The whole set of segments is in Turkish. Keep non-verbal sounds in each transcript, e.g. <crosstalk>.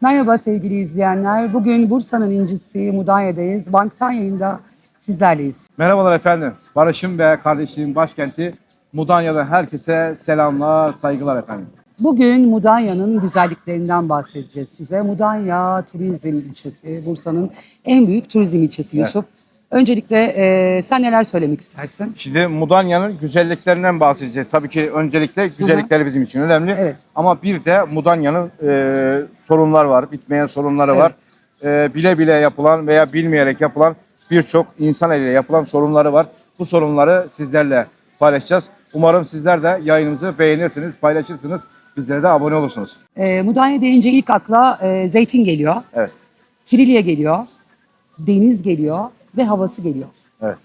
Merhaba sevgili izleyenler. Bugün Bursa'nın incisi Mudanya'dayız. Banktan yayında sizlerleyiz. Merhabalar efendim. Barış'ın ve kardeşliğin başkenti Mudanya'da herkese selamlar, saygılar efendim. Bugün Mudanya'nın güzelliklerinden bahsedeceğiz size. Mudanya Turizm ilçesi, Bursa'nın en büyük turizm ilçesi Yusuf. Öncelikle e, sen neler söylemek istersin? Şimdi Mudanya'nın güzelliklerinden bahsedeceğiz. Tabii ki öncelikle güzellikleri bizim için önemli. Evet. Ama bir de Mudanya'nın e, sorunlar var, bitmeyen sorunları var. E, bile bile yapılan veya bilmeyerek yapılan birçok insan eliyle yapılan sorunları var. Bu sorunları sizlerle paylaşacağız. Umarım sizler de yayınımızı beğenirsiniz, paylaşırsınız. Bizlere de abone olursunuz. E, Mudanya deyince ilk akla e, zeytin geliyor, Evet, Trilye geliyor, deniz geliyor ve havası geliyor. evet.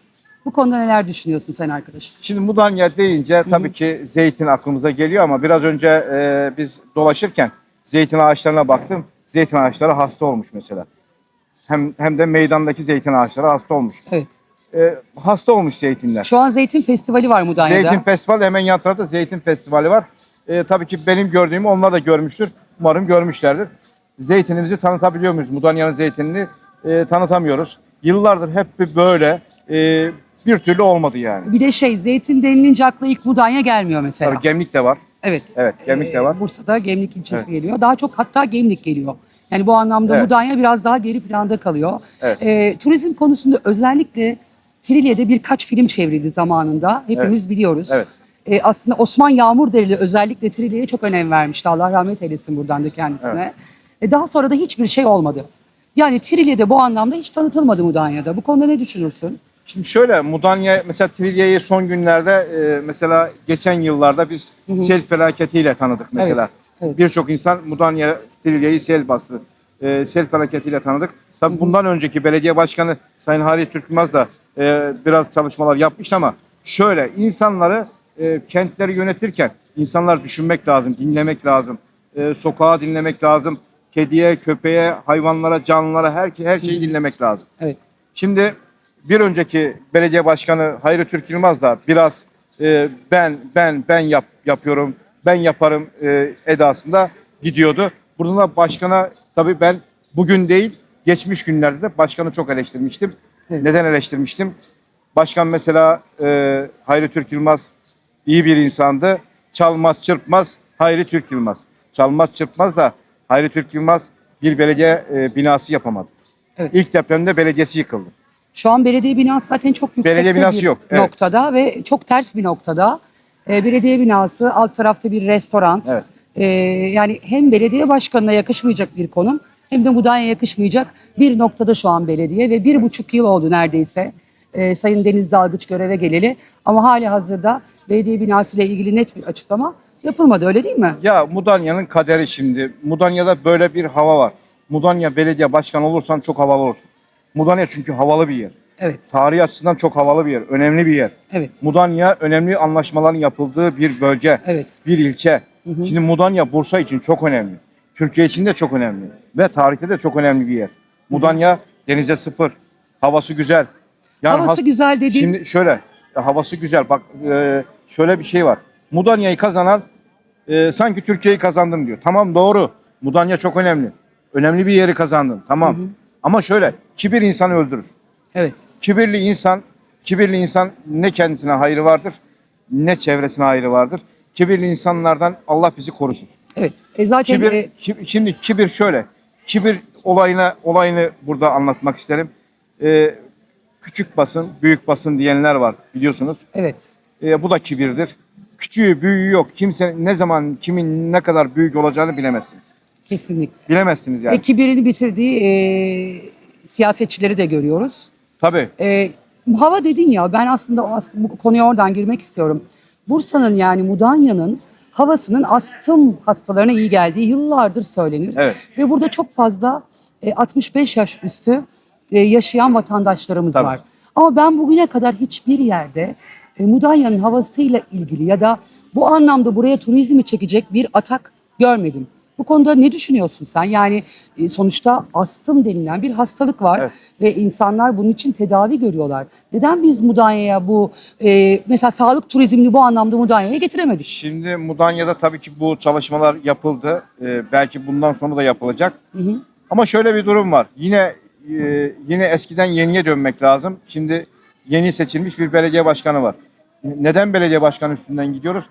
Bu konuda neler düşünüyorsun sen arkadaşım? Şimdi Mudanya deyince tabii ki zeytin aklımıza geliyor ama biraz önce e, biz dolaşırken zeytin ağaçlarına baktım. Zeytin ağaçları hasta olmuş mesela. Hem hem de meydandaki zeytin ağaçları hasta olmuş. Evet. E, hasta olmuş zeytinler. Şu an zeytin festivali var Mudanya'da. Zeytin Festivali hemen yan tarafta Zeytin Festivali var. E, tabii ki benim gördüğümü onlar da görmüştür. Umarım görmüşlerdir. Zeytinimizi tanıtabiliyor muyuz? Mudanya'nın zeytinini e, tanıtamıyoruz. Yıllardır hep bir böyle e, bir türlü olmadı yani. Bir de şey zeytin denilince akla ilk Mudanya gelmiyor mesela. Tabii gemlik de var. Evet. Evet, Gemlik de var. Ee, Bursa'da Gemlik ilçesi Evet. geliyor. Daha çok hatta Gemlik geliyor. Yani bu anlamda Evet. Mudanya biraz daha geri planda kalıyor. Evet. Ee, turizm konusunda özellikle Trilye'de birkaç film çevrildi zamanında. Hepimiz biliyoruz. Evet. Ee, aslında Osman Yağmurderili özellikle Trilye'ye çok önem vermişti. Allah rahmet eylesin buradan da kendisine. Ee, daha sonra da hiçbir şey olmadı. Yani Trilye'de bu anlamda hiç tanıtılmadı Mudanya'da. Bu konuda ne düşünürsün? Şimdi şöyle Mudanya mesela Trilya'yı son günlerde e, mesela geçen yıllarda biz sel felaketiyle tanıdık mesela. Evet, evet. Birçok insan Mudanya Trilya'yı sel bastı. E, sel felaketiyle tanıdık. Tabii bundan önceki belediye başkanı Sayın Hari Türkmaz da e, biraz çalışmalar yapmıştı ama şöyle insanları e, kentleri yönetirken insanlar düşünmek lazım, dinlemek lazım. E, sokağa dinlemek lazım. Kediye, köpeğe, hayvanlara, canlılara her, her şeyi dinlemek lazım. Evet. Şimdi bir önceki belediye başkanı Hayri Türk Yılmaz da biraz e, ben ben ben yap yapıyorum, ben yaparım e, edasında gidiyordu. Burada da başkana tabii ben bugün değil geçmiş günlerde de başkanı çok eleştirmiştim. Evet. Neden eleştirmiştim? Başkan mesela e, Hayri Türk Yılmaz iyi bir insandı. Çalmaz çırpmaz Hayri Türk Yılmaz. Çalmaz çırpmaz da Hayri Türk Yılmaz bir belediye e, binası yapamadı. Evet. İlk depremde belediyesi yıkıldı. Şu an belediye binası zaten çok yüksekte Belediye binası bir yok, evet. noktada ve çok ters bir noktada. Ee, belediye binası alt tarafta bir restoran. Evet. Ee, yani hem belediye başkanına yakışmayacak bir konum hem de Mudanya'ya yakışmayacak bir noktada şu an belediye ve bir buçuk yıl oldu neredeyse ee, Sayın Deniz Dalgıç göreve geleli. Ama hali hazırda belediye binası ile ilgili net bir açıklama yapılmadı öyle değil mi? Ya Mudanya'nın kaderi şimdi. Mudanya'da böyle bir hava var. Mudanya belediye başkanı olursan çok havalı olursun. Mudanya çünkü havalı bir yer. Evet, Tarihi açısından çok havalı bir yer. Önemli bir yer. evet, Mudanya önemli anlaşmaların yapıldığı bir bölge. evet. Bir ilçe. Şimdi Mudanya Bursa için çok önemli. Türkiye için de çok önemli. Ve tarihte de çok önemli bir yer. Mudanya denize sıfır. Havası güzel. Havası has- güzel dediğin- Şimdi şöyle. ya havası güzel. Bak e, şöyle bir şey var. Mudanya'yı kazanan e, sanki Türkiye'yi kazandım diyor. Tamam doğru. Mudanya çok önemli. Önemli bir yeri kazandın. Tamam. Ama şöyle. Kibir insanı öldürür. Evet. Kibirli insan, kibirli insan ne kendisine hayrı vardır, ne çevresine hayrı vardır. Kibirli insanlardan Allah bizi korusun. Evet. E zaten Kibir, e, ki- şimdi kibir şöyle. Kibir olayına olayını burada anlatmak isterim. Ee, küçük basın, büyük basın diyenler var biliyorsunuz. evet. Ee, bu da kibirdir. Küçüğü, büyüğü yok. Kimse ne zaman kimin ne kadar büyük olacağını bilemezsiniz. Kesinlikle. Bilemezsiniz yani. Ve kibirini bitirdiği e, siyasetçileri de görüyoruz. Tabii. E, hava dedin ya ben aslında as- bu konuya oradan girmek istiyorum. Bursa'nın yani Mudanya'nın havasının astım hastalarına iyi geldiği yıllardır söylenir. Evet. Ve burada çok fazla e, 65 yaş üstü e, yaşayan vatandaşlarımız Tabii. var. Ama ben bugüne kadar hiçbir yerde e, Mudanya'nın havasıyla ilgili ya da bu anlamda buraya turizmi çekecek bir atak görmedim. Bu konuda ne düşünüyorsun sen? Yani e, sonuçta astım denilen bir hastalık var Evet. ve insanlar bunun için tedavi görüyorlar. Neden biz Mudanya'ya bu e, mesela sağlık turizmini bu anlamda Mudanya'ya getiremedik? Şimdi Mudanya'da tabii ki bu çalışmalar yapıldı. Ee, belki bundan sonra da yapılacak. Hı hı. Ama şöyle bir durum var. Yine e, yine eskiden yeniye dönmek lazım. Şimdi yeni seçilmiş bir belediye başkanı var. Neden belediye başkanı üstünden gidiyoruz?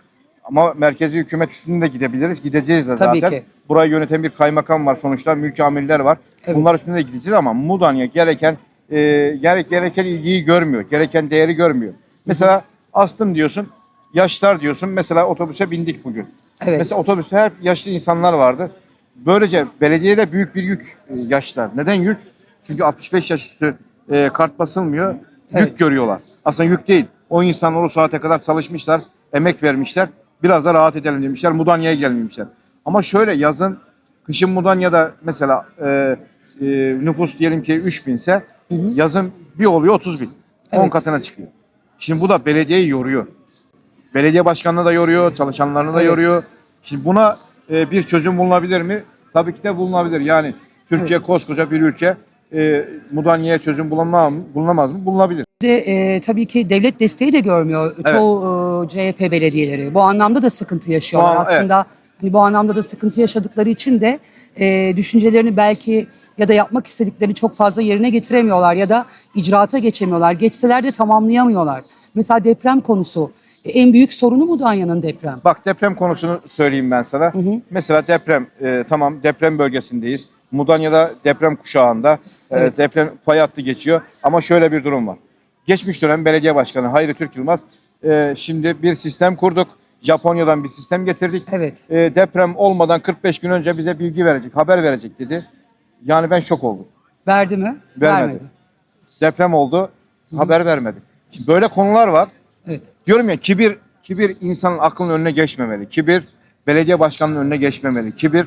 Ama merkezi hükümet üstünden de gidebiliriz. Gideceğiz de Tabii zaten. ki. Burayı yöneten bir kaymakam var sonuçta. Mülki amirler var. Evet. Bunlar üstünde de gideceğiz ama Mudanya gereken e, gerek gereken ilgiyi görmüyor. Gereken değeri görmüyor. Mesela astım diyorsun. Yaşlar diyorsun. Mesela otobüse bindik bugün. Evet. Mesela otobüste hep yaşlı insanlar vardı. Böylece belediyede büyük bir yük e, yaşlar. Neden yük? Çünkü 65 yaş üstü e, kart basılmıyor. Evet. Yük görüyorlar. Aslında yük değil. O insanlar o saate kadar çalışmışlar, emek vermişler. Biraz da rahat edelim demişler. Mudanya'ya gelmemişler. Ama şöyle yazın, kışın Mudanya'da mesela e, e, nüfus diyelim ki 3000 ise yazın bir oluyor 30 bin. 10 Evet. katına çıkıyor. Şimdi bu da belediyeyi yoruyor. Belediye başkanını da yoruyor, çalışanlarını da Evet. yoruyor. Şimdi buna e, bir çözüm bulunabilir mi? Tabii ki de bulunabilir. Yani Türkiye koskoca bir ülke. E, Mudanya'ya çözüm bulunmaz mı? Bulunamaz mı? Bulunabilir. de e, tabii ki devlet desteği de görmüyor çoğu e, CHP belediyeleri. Bu anlamda da sıkıntı yaşıyorlar. Bu an- evet. Aslında hani bu anlamda da sıkıntı yaşadıkları için de e, düşüncelerini belki ya da yapmak istediklerini çok fazla yerine getiremiyorlar ya da icraata geçemiyorlar. Geçseler de tamamlayamıyorlar. Mesela deprem konusu. E, en büyük sorunu Mudanya'nın deprem. Bak deprem konusunu söyleyeyim ben sana. Mesela deprem, e, tamam deprem bölgesindeyiz. Mudanya'da deprem kuşağında e, Evet. deprem fay hattı geçiyor. Ama şöyle bir durum var. Geçmiş dönem belediye başkanı Hayri Türk Yılmaz e, şimdi bir sistem kurduk. Japonya'dan bir sistem getirdik. Evet. E, deprem olmadan 45 gün önce bize bilgi verecek, haber verecek dedi. Yani ben şok oldum. Verdi mi? Vermedi. Deprem oldu, haber vermedi. Şimdi böyle konular var. Evet. Diyorum ya kibir kibir insanın aklının önüne geçmemeli. Kibir belediye başkanının önüne geçmemeli. Kibir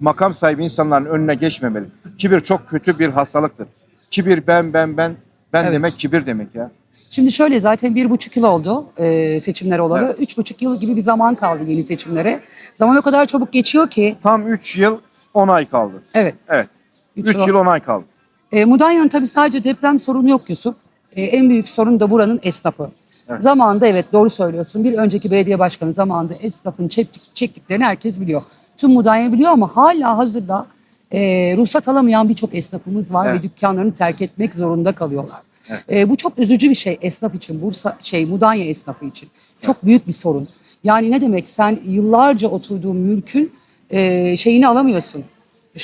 makam sahibi insanların önüne geçmemeli. Kibir çok kötü bir hastalıktır. Kibir ben ben ben ben Evet. demek kibir demek ya. Şimdi şöyle zaten bir buçuk yıl oldu e, seçimler olalı. Evet. Üç buçuk yıl gibi bir zaman kaldı yeni seçimlere. Zaman o kadar çabuk geçiyor ki. Tam 3 yıl 10 ay kaldı. Evet. Evet. Üç 3 yıl- yıl 10 ay kaldı. E, Mudanya'nın tabii sadece deprem sorunu yok Yusuf. E, en büyük sorun da buranın esnafı. Evet. Zamanında evet doğru söylüyorsun. Bir önceki belediye başkanı zamanında esnafın çektik, çektiklerini herkes biliyor. Tüm Mudanya biliyor ama hala hazırda e, ruhsat alamayan birçok esnafımız var Evet. ve dükkanlarını terk etmek zorunda kalıyorlar. Evet. E, bu çok üzücü bir şey esnaf için, Bursa şey Mudanya esnafı için. Çok büyük bir sorun. Yani ne demek sen yıllarca oturduğun mülkün e, şeyini alamıyorsun.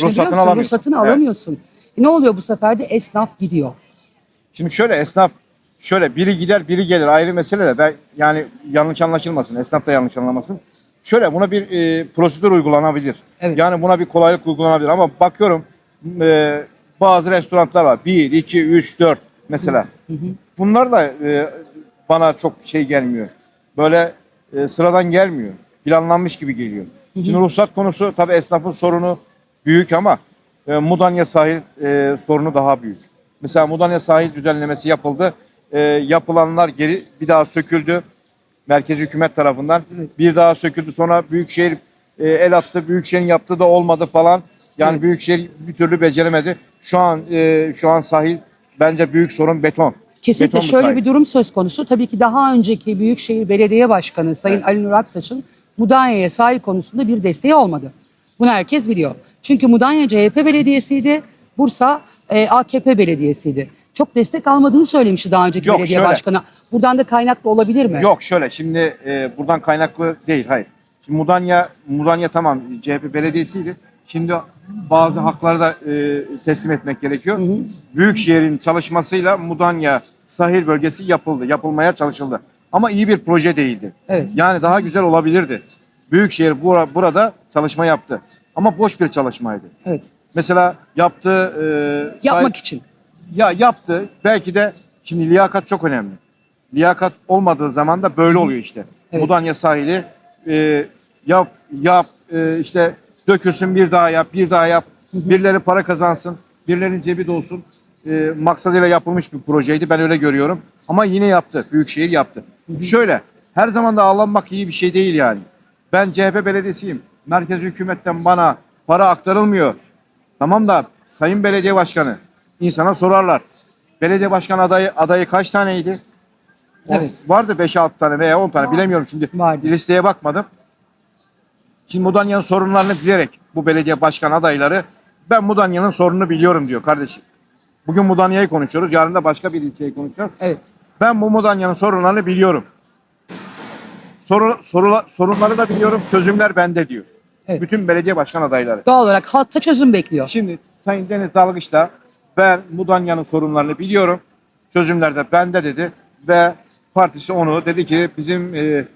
Ruhsatını alamıyorsun. Ruhsatını Evet. alamıyorsun. E, ne oluyor bu sefer de esnaf gidiyor. Şimdi şöyle esnaf şöyle biri gider biri gelir ayrı mesele de ben yani yanlış anlaşılmasın esnaf da yanlış anlamasın. Şöyle buna bir e, prosedür uygulanabilir. Evet. Yani buna bir kolaylık uygulanabilir ama bakıyorum e, bazı restoranlar var. 1, 2, 3, 4 mesela. Bunlar da e, bana çok şey gelmiyor. Böyle e, sıradan gelmiyor. Planlanmış gibi geliyor. Şimdi ruhsat konusu tabii esnafın sorunu büyük ama e, Mudanya sahil e, sorunu daha büyük. Mesela Mudanya sahil düzenlemesi yapıldı. E, yapılanlar geri bir daha söküldü. Merkezi hükümet tarafından. Bir daha söküldü. Sonra Büyükşehir e, el attı. Büyükşehir'in yaptığı da olmadı falan. Yani Evet. Büyükşehir bir türlü beceremedi. Şu an e, şu an sahil bence büyük sorun beton. Kesinlikle Beton şöyle sahil. bir durum söz konusu. Tabii ki daha önceki Büyükşehir Belediye Başkanı Sayın Evet. Ali Nur Aktaş'ın Mudanya'ya sahil konusunda bir desteği olmadı. Bunu herkes biliyor. Çünkü Mudanya CHP belediyesiydi, Bursa e, AKP belediyesiydi. Çok destek almadığını söylemişti daha önceki Yok, belediye şöyle. başkanı. Buradan da kaynaklı olabilir mi? Yok şöyle şimdi e, buradan kaynaklı değil hayır. Şimdi Mudanya Mudanya tamam CHP belediyesiydi. Şimdi bazı hakları da e, teslim etmek gerekiyor. Büyükşehir'in çalışmasıyla Mudanya sahil bölgesi yapıldı. Yapılmaya çalışıldı. Ama iyi bir proje değildi. Evet. Yani daha güzel olabilirdi. Büyükşehir bura- burada çalışma yaptı. Ama boş bir çalışmaydı. Evet. Mesela yaptığı e, Yapmak sahil- için. Ya yaptı. Belki de şimdi liyakat çok önemli. Liyakat olmadığı zaman da böyle oluyor işte. Evet. Mudanya sahili e, yap yap e, işte dökülsün bir daha yap bir daha yap. Birileri para kazansın. Birilerinin cebi dolsun. E, maksadıyla yapılmış bir projeydi. Ben öyle görüyorum. Ama yine yaptı. Büyükşehir yaptı. Şöyle her zaman da ağlanmak iyi bir şey değil yani. Ben CHP belediyesiyim. merkez hükümetten bana para aktarılmıyor. Tamam da Sayın Belediye Başkanı insana sorarlar. Belediye Başkanı adayı adayı kaç taneydi? O- Evet. Vardı 5-6 tane veya 10 tane bilemiyorum şimdi. Vardı. Listeye bakmadım. Şimdi Mudanya'nın sorunlarını bilerek bu belediye başkan adayları ben Mudanya'nın sorununu biliyorum diyor kardeşim. Bugün Mudanya'yı konuşuyoruz. Yarın da başka bir ilçeyi konuşacağız. Evet. Ben bu Mudanya'nın sorunlarını biliyorum. Soru, sorula- sorunları da biliyorum. Çözümler bende diyor. Evet. Bütün belediye başkan adayları. Doğal olarak halkta çözüm bekliyor. Şimdi Sayın Deniz Dalgıç'la ben Mudanya'nın sorunlarını biliyorum. Çözümler de bende dedi ve partisi onu dedi ki bizim e, e,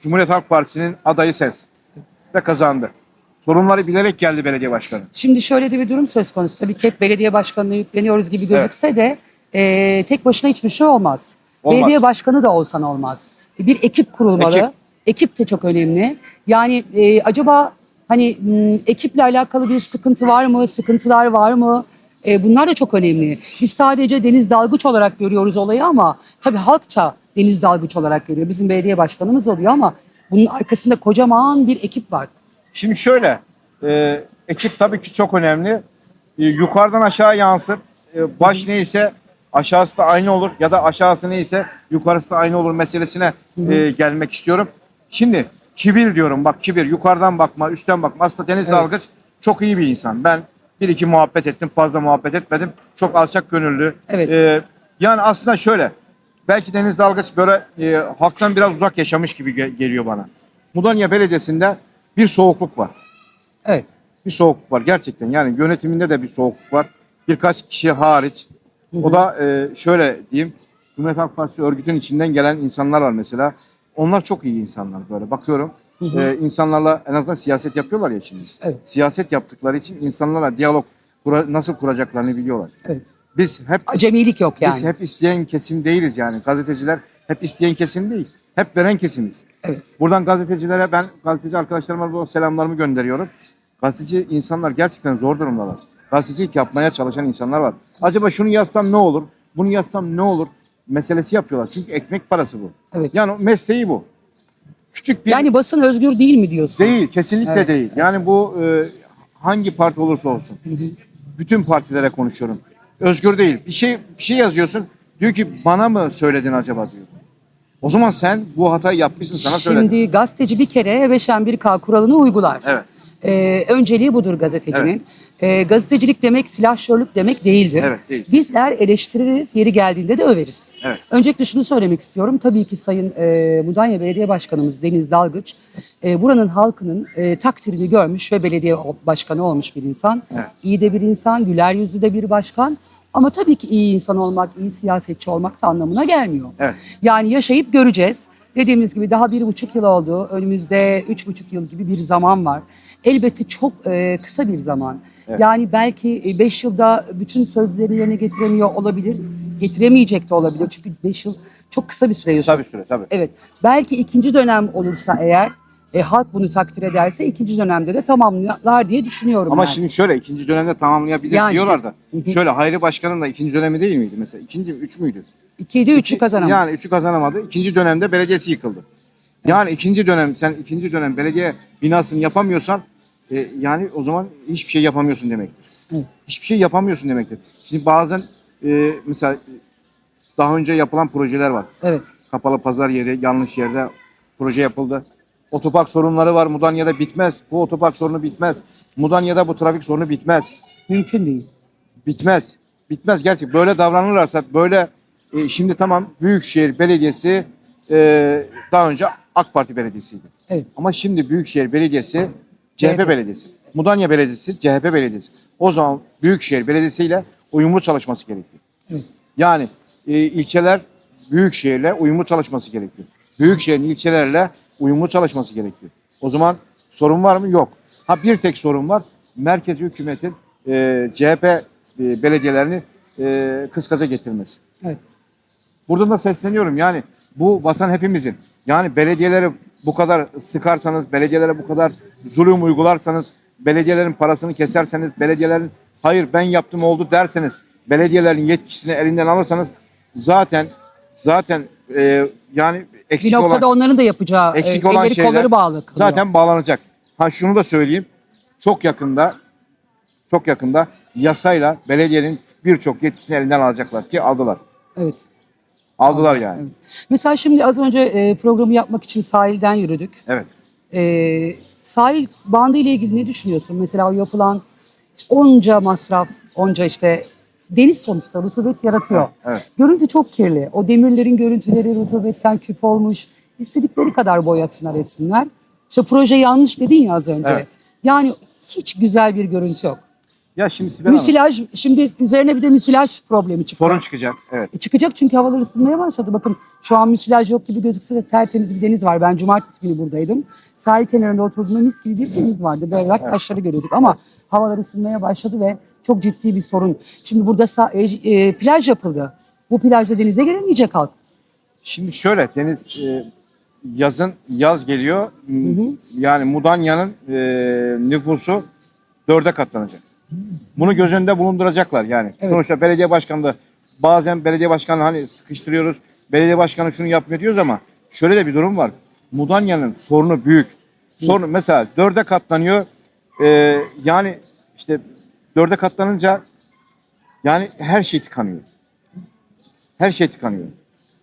Cumhuriyet Halk Partisi'nin adayı sensin. Ve kazandı. Sorunları bilerek geldi belediye başkanı. Şimdi şöyle de bir durum söz konusu. Tabii ki hep belediye başkanına yükleniyoruz gibi gözükse de e, tek başına hiçbir şey olmaz. Olmaz. Belediye başkanı da olsan olmaz. Bir ekip kurulmalı. Ekip. Ekip, de çok önemli. Yani e, acaba hani m, ekiple alakalı bir sıkıntı var mı? Sıkıntılar var mı? E, bunlar da çok önemli. Biz sadece Deniz Dalgıç olarak görüyoruz olayı ama tabii halk da Deniz Dalgıç olarak görüyor. Bizim belediye başkanımız oluyor ama bunun arkasında kocaman bir ekip var. Şimdi şöyle, e, ekip tabii ki çok önemli. E, yukarıdan aşağı yansır. E, baş neyse aşağısı da aynı olur ya da aşağısı neyse yukarısı da aynı olur meselesine e, gelmek istiyorum. Şimdi kibir diyorum bak kibir yukarıdan bakma üstten bakma. Aslında Deniz Evet. Dalgıç çok iyi bir insan. Ben bir iki muhabbet ettim fazla muhabbet etmedim. Çok alçak gönüllü. Evet. E, yani aslında şöyle belki Deniz Dalgıç böyle e, halktan biraz uzak yaşamış gibi ge- geliyor bana. Mudanya Belediyesi'nde bir soğukluk var Evet. bir soğukluk var gerçekten. Yani yönetiminde de bir soğukluk var. Birkaç kişi hariç. O da e, şöyle diyeyim. Cumhuriyet Halk Partisi örgütün içinden gelen insanlar var mesela. Onlar çok iyi insanlar böyle. Bakıyorum. E, insanlarla en azından siyaset yapıyorlar ya şimdi. Evet. Siyaset yaptıkları için insanlarla diyalog kura- nasıl kuracaklarını biliyorlar. Evet. Biz hep Acemilik yok yani. biz hep isteyen kesim değiliz yani. Gazeteciler hep isteyen kesim değil. Hep veren kesimiz. Evet. Buradan gazetecilere ben gazeteci arkadaşlarıma bu selamlarımı gönderiyorum. Gazeteci insanlar gerçekten zor durumdalar. Gazetecilik yapmaya çalışan insanlar var. Acaba şunu yazsam ne olur? Bunu yazsam ne olur? Meselesi yapıyorlar. Çünkü ekmek parası bu. Evet. Yani mesleği bu. Küçük bir Yani basın özgür değil mi diyorsun? değil, kesinlikle Evet. değil. Yani bu e, hangi parti olursa olsun. Bütün partilere konuşuyorum. Özgür değil. Bir şey bir şey yazıyorsun. Diyor ki bana mı söyledin acaba diyor. O zaman sen bu hatayı yapmışsın sana Şimdi söyledim. gazeteci bir kere 5 1 K kuralını uygular. Evet. Ee, önceliği budur gazetecinin. Ee, gazetecilik demek silahşörlük demek değildir. Evet, değil. Bizler eleştiririz, yeri geldiğinde de överiz. Evet. Öncelikle şunu söylemek istiyorum. Tabii ki Sayın e, Mudanya Belediye Başkanımız Deniz Dalgıç, e, buranın halkının e, takdirini görmüş ve belediye başkanı olmuş bir insan. Evet. İyi de bir insan, güler yüzlü de bir başkan. Ama tabii ki iyi insan olmak, iyi siyasetçi olmak da anlamına gelmiyor. Evet. Yani yaşayıp göreceğiz. Dediğimiz gibi daha bir buçuk yıl oldu. Önümüzde üç buçuk yıl gibi bir zaman var. Elbette çok e, kısa bir zaman. Evet. Yani belki e, beş yılda bütün sözlerini yerine getiremiyor olabilir. Getiremeyecek de olabilir. Çünkü beş yıl çok kısa bir süre. Kısa bir süre tabii. Evet. Belki ikinci dönem olursa eğer e, halk bunu takdir ederse ikinci dönemde de tamamlar diye düşünüyorum. Ama ben. şimdi şöyle ikinci dönemde tamamlayabilir Yani- diyorlar da. Şöyle Hayri Başkan'ın da ikinci dönemi değil miydi mesela? İkinci? Üç müydü? İkiydi üçü İki- kazanamadı. Yani üçü kazanamadı. İkinci dönemde belediyesi yıkıldı. Yani ikinci dönem sen ikinci dönem belediye binasını yapamıyorsan e, yani o zaman hiçbir şey yapamıyorsun demektir. Evet. Hiçbir şey yapamıyorsun demektir. Şimdi bazen e, mesela daha önce yapılan projeler var. Evet. Kapalı pazar yeri yanlış yerde proje yapıldı. Otopark sorunları var. Mudanya'da bitmez. Bu otopark sorunu bitmez. Mudanya'da bu trafik sorunu bitmez. Mümkün değil. Bitmez. Bitmez gerçek. Böyle davranırlarsa böyle e, şimdi tamam Büyükşehir Belediyesi e, daha önce AK Parti Belediyesi'ydi. Evet. Ama şimdi Büyükşehir Belediyesi CHP, CHP. Belediyesi. Mudanya Belediyesi CHP Belediyesi. O zaman Büyükşehir Belediyesi ile uyumlu çalışması gerekiyor. Evet. Yani e, ilçeler Büyükşehir'le uyumlu çalışması gerekiyor. Büyükşehir'in ilçelerle uyumlu çalışması gerekiyor. O zaman sorun var mı? Yok. Ha bir tek sorun var. Merkezi hükümetin e, CHP e, belediyelerini e, kıskaza getirmesi. Evet. Buradan da sesleniyorum yani bu vatan hepimizin. Yani belediyeleri bu kadar sıkarsanız, belediyelere bu kadar zulüm uygularsanız, belediyelerin parasını keserseniz, belediyelerin hayır ben yaptım oldu derseniz, belediyelerin yetkisini elinden alırsanız zaten zaten e, yani Bir eksik noktada olan onların da yapacağı eksik e, olan elleri şeyler kolları bağlı kalıyor. zaten bağlanacak. Ha şunu da söyleyeyim. Çok yakında çok yakında yasayla belediyenin birçok yetkisini elinden alacaklar ki aldılar. Evet. Aldılar yani. Evet. Mesela şimdi az önce e, programı yapmak için sahilden yürüdük. Evet. E, sahil bandı ile ilgili ne düşünüyorsun? Mesela o yapılan onca masraf, onca işte deniz sonuçta rutubet yaratıyor. Evet. Görüntü çok kirli. O demirlerin görüntüleri rutubetten küf olmuş. İstedikleri kadar boyasınlar etsinler. İşte proje yanlış dedin ya az önce. Evet. Yani hiç güzel bir görüntü yok. Ya şimdi Sibel Hanım, Müsilaj, şimdi üzerine bir de müsilaj problemi çıktı. sorun çıkacak. Evet. E, çıkacak çünkü havalar ısınmaya başladı. Bakın şu an müsilaj yok gibi gözükse de tertemiz bir deniz var. Ben cumartesi günü buradaydım. Sahil kenarında oturduğumda mis gibi bir deniz vardı. Berrak taşları görüyorduk ama havalar ısınmaya başladı ve çok ciddi bir sorun. Şimdi burada sa- e, e, plaj yapıldı. Bu plajda denize giremeyecek halk. Şimdi şöyle deniz e, yazın yaz geliyor. M- hı. Yani Mudanya'nın e, nüfusu dörde katlanacak. Bunu göz önünde bulunduracaklar yani. Evet. Sonuçta belediye başkanı da bazen belediye başkanı hani sıkıştırıyoruz. Belediye başkanı şunu yapmıyor diyoruz ama şöyle de bir durum var. Mudanya'nın sorunu büyük. Sorunu mesela dörde katlanıyor. E, yani işte dörde katlanınca yani her şey tıkanıyor. Her şey tıkanıyor.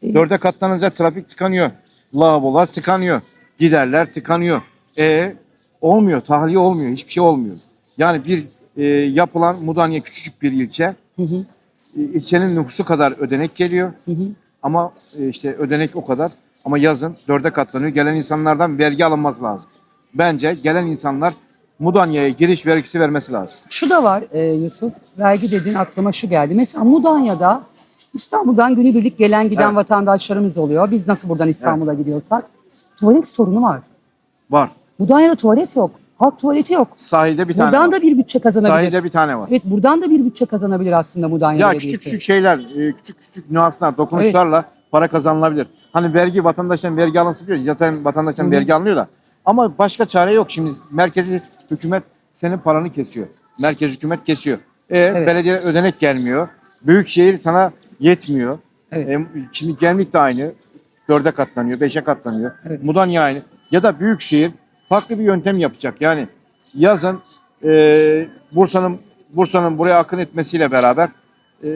Dörde katlanınca trafik tıkanıyor. Lavabolar tıkanıyor. Giderler tıkanıyor. E olmuyor. Tahliye olmuyor. Hiçbir şey olmuyor. Yani bir e, yapılan Mudanya küçücük bir ilçe. Hı hı, E, ilçenin nüfusu kadar ödenek geliyor. hı hı. Ama e, işte ödenek o kadar. Ama yazın dörde katlanıyor. Gelen insanlardan vergi alınması lazım. Bence gelen insanlar Mudanya'ya giriş vergisi vermesi lazım. Şu da var e, Yusuf. Vergi dediğin aklıma şu geldi. Mesela Mudanya'da İstanbul'dan günübirlik gelen giden Evet. vatandaşlarımız oluyor. Biz nasıl buradan İstanbul'a gidiyorsak. Tuvalet sorunu var. Var. Mudanya'da tuvalet yok. Halk tuvaleti yok. Sahilde bir tane Buradan da bir bütçe kazanabilir. Sahilde bir tane var. Evet buradan da bir bütçe kazanabilir aslında Mudanya Ya Belediyesi. küçük küçük şeyler, e, küçük küçük nüanslar, dokunuşlarla para kazanılabilir. Hani vergi vatandaştan vergi alınsın diyor. Zaten vatandaştan Hı vergi alınıyor da. Ama başka çare yok. Şimdi merkezi hükümet senin paranı kesiyor. Merkez hükümet kesiyor. E, Evet. belediye ödenek gelmiyor. Büyükşehir sana yetmiyor. Evet. E, şimdi gemlik de aynı. Dörde katlanıyor, beşe katlanıyor. Evet. Mudanya aynı. Ya da büyükşehir farklı bir yöntem yapacak. Yani yazın e, Bursa'nın Bursa'nın buraya akın etmesiyle beraber e,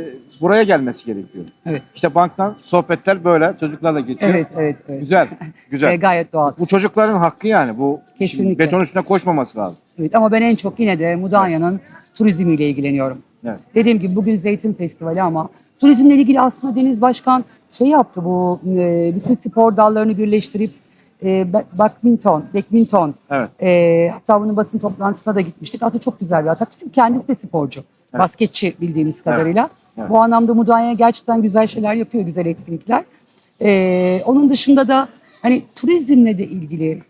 buraya gelmesi gerekiyor. Evet. İşte banktan sohbetler böyle çocuklarla geçiyor. Evet, evet, evet. Güzel, güzel. <laughs> E, gayet doğal. Bu çocukların hakkı yani. Bu Kesinlikle. beton üstüne koşmaması lazım. Evet ama ben en çok yine de Mudanya'nın turizmiyle ilgileniyorum. Evet. Dediğim gibi bugün Zeytin Festivali ama turizmle ilgili aslında Deniz Başkan şey yaptı bu e, bütün spor dallarını birleştirip e, ba- badminton, badminton Evet. e, hatta bunun basın toplantısına da gitmiştik. Aslında çok güzel bir atak. Çünkü kendisi de sporcu. Evet. Basketçi bildiğimiz kadarıyla. Evet. Bu anlamda Mudanya gerçekten güzel şeyler yapıyor, güzel etkinlikler. E, onun dışında da hani turizmle de ilgili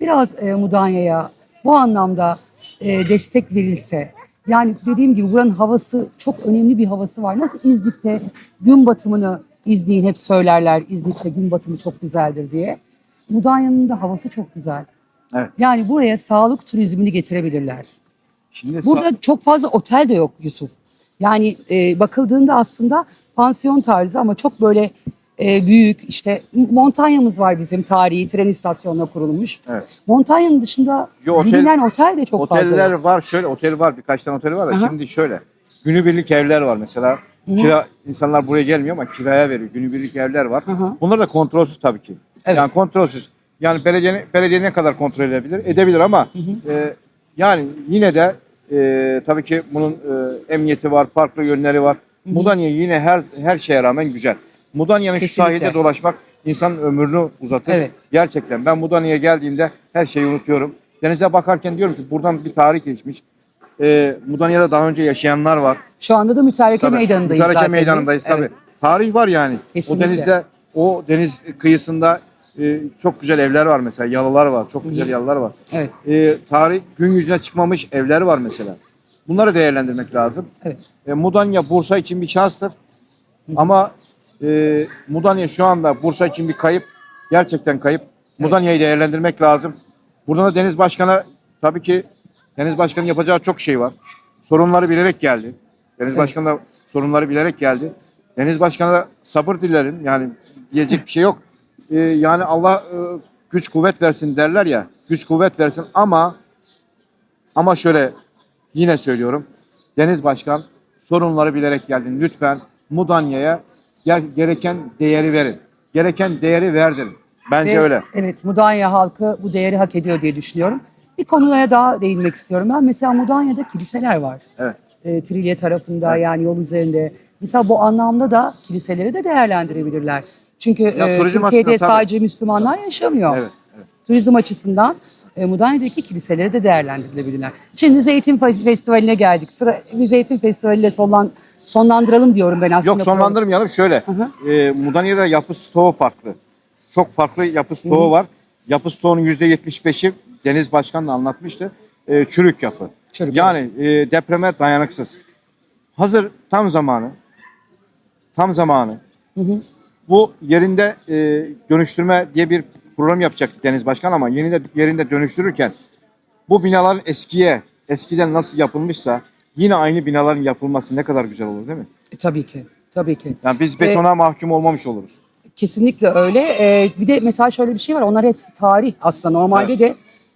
biraz e, Mudanya'ya bu anlamda e, destek verilse. Yani dediğim gibi buranın havası çok önemli bir havası var. Nasıl İznik'te gün batımını izleyin hep söylerler. İznik'te gün batımı çok güzeldir diye. Mudanya'nın da havası çok güzel. Evet. Yani buraya sağlık turizmini getirebilirler. Şimdi sa- Burada çok fazla otel de yok Yusuf. Yani e, bakıldığında aslında pansiyon tarzı ama çok böyle e, büyük işte montanyamız var bizim tarihi tren istasyonuna kurulmuş. Evet. Montanyanın dışında Yo, otel- bilinen otel de çok fazla. Oteller yok. var şöyle otel var birkaç tane otel var da Aha. şimdi şöyle günübirlik evler var mesela kira insanlar buraya gelmiyor ama kiraya veriyor günübirlik evler var. Hı. Bunlar da kontrolsüz tabii ki. Evet. Yani kontrolsüz. Yani belediye belediye ne kadar kontrol edebilir? Edebilir ama e, yani yine de e, tabii ki bunun e, emniyeti var, farklı yönleri var. Mudanya yine her her şeye rağmen güzel. Mudanya'nın şu sahilde dolaşmak insanın ömrünü uzatır. Evet. Gerçekten ben Mudanya'ya geldiğimde her şeyi unutuyorum. Denize bakarken diyorum ki buradan bir tarih geçmiş. E, Mudanya'da daha önce yaşayanlar var. Şu anda da Mütareke Tabii, Meydanı'ndayız Mütareke zaten. Meydanı'ndayız tabii. Evet. Tarih var yani. Kesinlikle. O denizde, o deniz kıyısında e, çok güzel evler var mesela. Yalılar var. Çok güzel yalılar var. Evet. E, tarih gün yüzüne çıkmamış evler var mesela. Bunları değerlendirmek lazım. Evet. E, Mudanya Bursa için bir şanstır. Ama e, Mudanya şu anda Bursa için bir kayıp. Gerçekten kayıp. Mudanya'yı değerlendirmek lazım. Buradan da Deniz Başkan'a tabii ki Deniz Başkan'ın yapacağı çok şey var. Sorunları bilerek geldi. Deniz Evet. Başkan da sorunları bilerek geldi. Deniz Başkan'a da sabır dilerim. Yani diyecek bir şey yok. E, yani Allah e, güç kuvvet versin derler ya. Güç kuvvet versin ama Ama şöyle yine söylüyorum. Deniz Başkan sorunları bilerek geldin. Lütfen Mudanya'ya ger- gereken değeri verin. Gereken değeri verdin. Bence Ve, öyle. Evet, Mudanya halkı bu değeri hak ediyor diye düşünüyorum. Bir konuya daha değinmek istiyorum ben. Mesela Mudanya'da kiliseler var. Evet. E, Trilye tarafında Evet. yani yol üzerinde. Mesela bu anlamda da kiliseleri de değerlendirebilirler. Çünkü e, turizm Türkiye'de açısından tabii. sadece Müslümanlar yaşamıyor. Evet. evet. Turizm açısından e, Mudanya'daki kiliseleri de değerlendirilebilirler. Şimdi Zeytin Fe- Festivali'ne geldik. Sıra Zeytin Festivali'yle sonlan, sonlandıralım diyorum ben aslında. Yok sonlandırmayalım şöyle. Hı E, Mudanya'da yapı stoğu farklı. Çok farklı yapı stoğu var. Yapı stoğunun %75'i Deniz Başkan da anlatmıştı. e, çürük yapı. Çürük yani e, depreme dayanıksız. Hazır tam zamanı. Tam zamanı. Hı hı. Bu yerinde e, dönüştürme diye bir program yapacaktı Deniz Başkan ama yerinde, yerinde dönüştürürken bu binaların eskiye, eskiden nasıl yapılmışsa yine aynı binaların yapılması ne kadar güzel olur değil mi? E, tabii ki. Tabii ki. Yani biz betona mahkum olmamış oluruz. Kesinlikle öyle. Ee, bir de mesela şöyle bir şey var. Onlar hepsi tarih aslında. Normalde de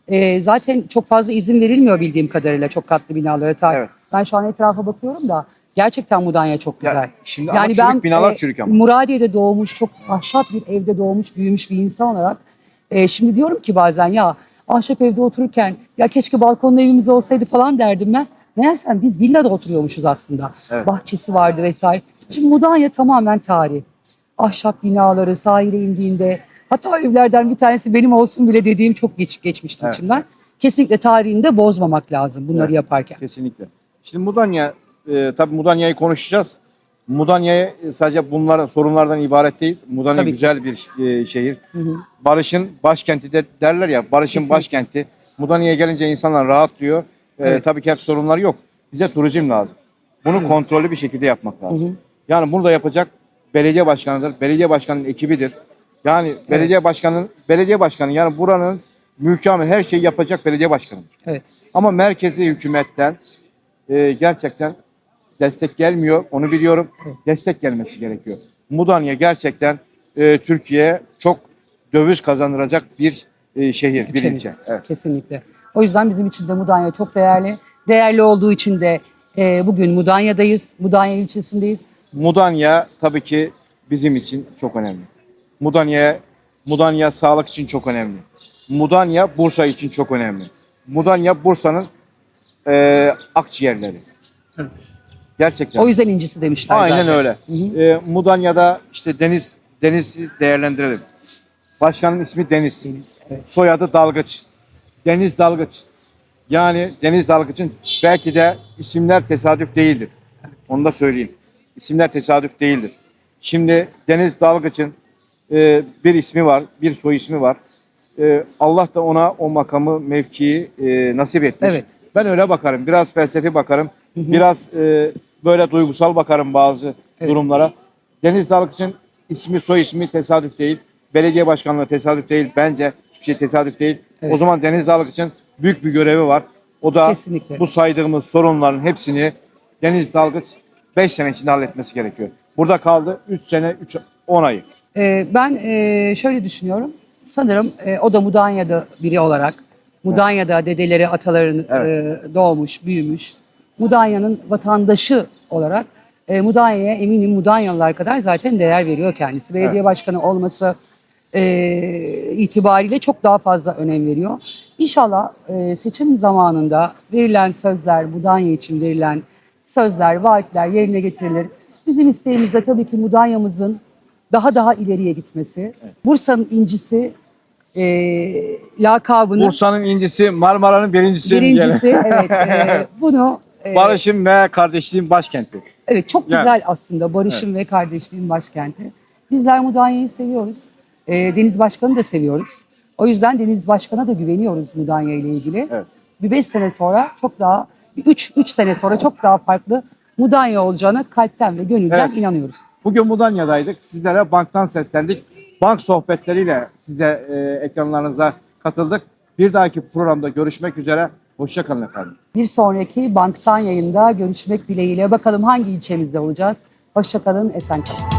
e, zaten çok fazla izin verilmiyor bildiğim kadarıyla çok katlı binalara. Tarih. Evet. Ben şu an etrafa bakıyorum da gerçekten Mudanya çok Ya, güzel. şimdi ama çürük binalar çürük ama. Muradiye'de doğmuş, çok ahşap bir evde doğmuş, büyümüş bir insan olarak e, şimdi diyorum ki bazen ya ahşap evde otururken ya keşke balkonlu evimiz olsaydı falan derdim ben. Meğersem biz villada oturuyormuşuz aslında. Evet. Bahçesi vardı vesaire. Şimdi Mudanya tamamen tarih ahşap binaları sahile indiğinde hatta evlerden bir tanesi benim olsun bile dediğim çok geç geçmişti Evet. içimden. Kesinlikle tarihini de bozmamak lazım bunları Evet. yaparken. Kesinlikle. Şimdi Mudanya, e, tabii Mudanya'yı konuşacağız. Mudanya e, sadece bunlar sorunlardan ibaret değil. Mudanya Tabii ki. güzel bir e, şehir. Hı hı. Barış'ın başkenti de derler ya, Barış'ın Kesinlikle. başkenti. Mudanya'ya gelince insanlar rahat diyor. E, Evet. Tabii ki hep sorunlar yok. Bize turizm lazım. Bunu kontrollü bir şekilde yapmak Hı lazım. hı. Yani bunu da yapacak belediye başkanıdır. Belediye başkanının ekibidir. Yani belediye başkanının belediye başkanı yani buranın mülkü amir her şeyi yapacak belediye başkanıdır. Evet. Ama merkezi hükümetten e, gerçekten destek gelmiyor. Onu biliyorum. Destek gelmesi gerekiyor. Mudanya gerçekten e, Türkiye'ye çok döviz kazandıracak bir e, şehir, bir ilçe. Evet. Kesinlikle. O yüzden bizim için de Mudanya çok değerli. Değerli olduğu için de e, bugün Mudanya'dayız. Mudanya ilçesindeyiz. Mudanya tabii ki bizim için çok önemli. Mudanya, Mudanya sağlık için çok önemli. Mudanya Bursa için çok önemli. Mudanya Bursa'nın e, akciğerleri. Evet. Gerçekten. O yüzden incisi demişler Aynen zaten. öyle. Hı hı. Ee, Mudanya'da işte Deniz Deniz'i değerlendirelim. Başkanın ismi Deniz. Deniz, evet. Soyadı Dalgıç. Deniz Dalgıç. Yani Deniz Dalgıç'ın belki de isimler tesadüf değildir. Onu da söyleyeyim. İsimler tesadüf değildir. Şimdi Deniz Dalgıç'ın e, bir ismi var, bir soy ismi var. E, Allah da ona o makamı, mevkiyi e, nasip etmiş. Evet. Ben öyle bakarım. Biraz felsefi bakarım. Biraz e, böyle duygusal bakarım bazı Evet. durumlara. Deniz Dalgıç'ın ismi, soy ismi tesadüf değil. Belediye başkanlığı tesadüf değil. Bence hiçbir şey tesadüf değil. Evet. O zaman Deniz Dalgıç'ın büyük bir görevi var. O da Kesinlikle. bu saydığımız sorunların hepsini Deniz Dalgıç 5 sene içinde halletmesi gerekiyor. Burada kaldı 3 sene 3 10 ayı. Ee, ben e, şöyle düşünüyorum. Sanırım e, o da Mudanya'da biri olarak, Mudanya'da dedeleri, ataların Evet. e, doğmuş, büyümüş. Mudanya'nın vatandaşı olarak e, Mudanya'ya eminim Mudanyalılar kadar zaten değer veriyor kendisi. Belediye Evet. başkanı olması e, itibariyle çok daha fazla önem veriyor. İnşallah e, seçim zamanında verilen sözler, Mudanya için verilen sözler, vaatler yerine getirilir. Bizim isteğimiz de tabii ki Mudanya'mızın daha daha ileriye gitmesi. Bursa'nın incisi e, lakabını Bursa'nın incisi Marmara'nın birincisi. birincisi evet e, <laughs> bunu e, Barış'ın ve kardeşliğin başkenti. evet çok Yani. güzel aslında barışın ve kardeşliğin başkenti. Bizler Mudanya'yı seviyoruz. E, Deniz Başkan'ı da seviyoruz. O yüzden Deniz Başkan'a da güveniyoruz Mudanya ile ilgili. Evet. Bir beş sene sonra çok daha, bir üç, üç sene sonra çok daha farklı Mudanya olacağına kalpten ve gönülden Evet. inanıyoruz. Bugün Mudanya'daydık. Sizlere banktan seslendik. Bank sohbetleriyle size e, ekranlarınıza katıldık. Bir dahaki programda görüşmek üzere. Hoşçakalın efendim. Bir sonraki Banktan yayında görüşmek dileğiyle. Bakalım hangi ilçemizde olacağız. Hoşçakalın, esen kalın.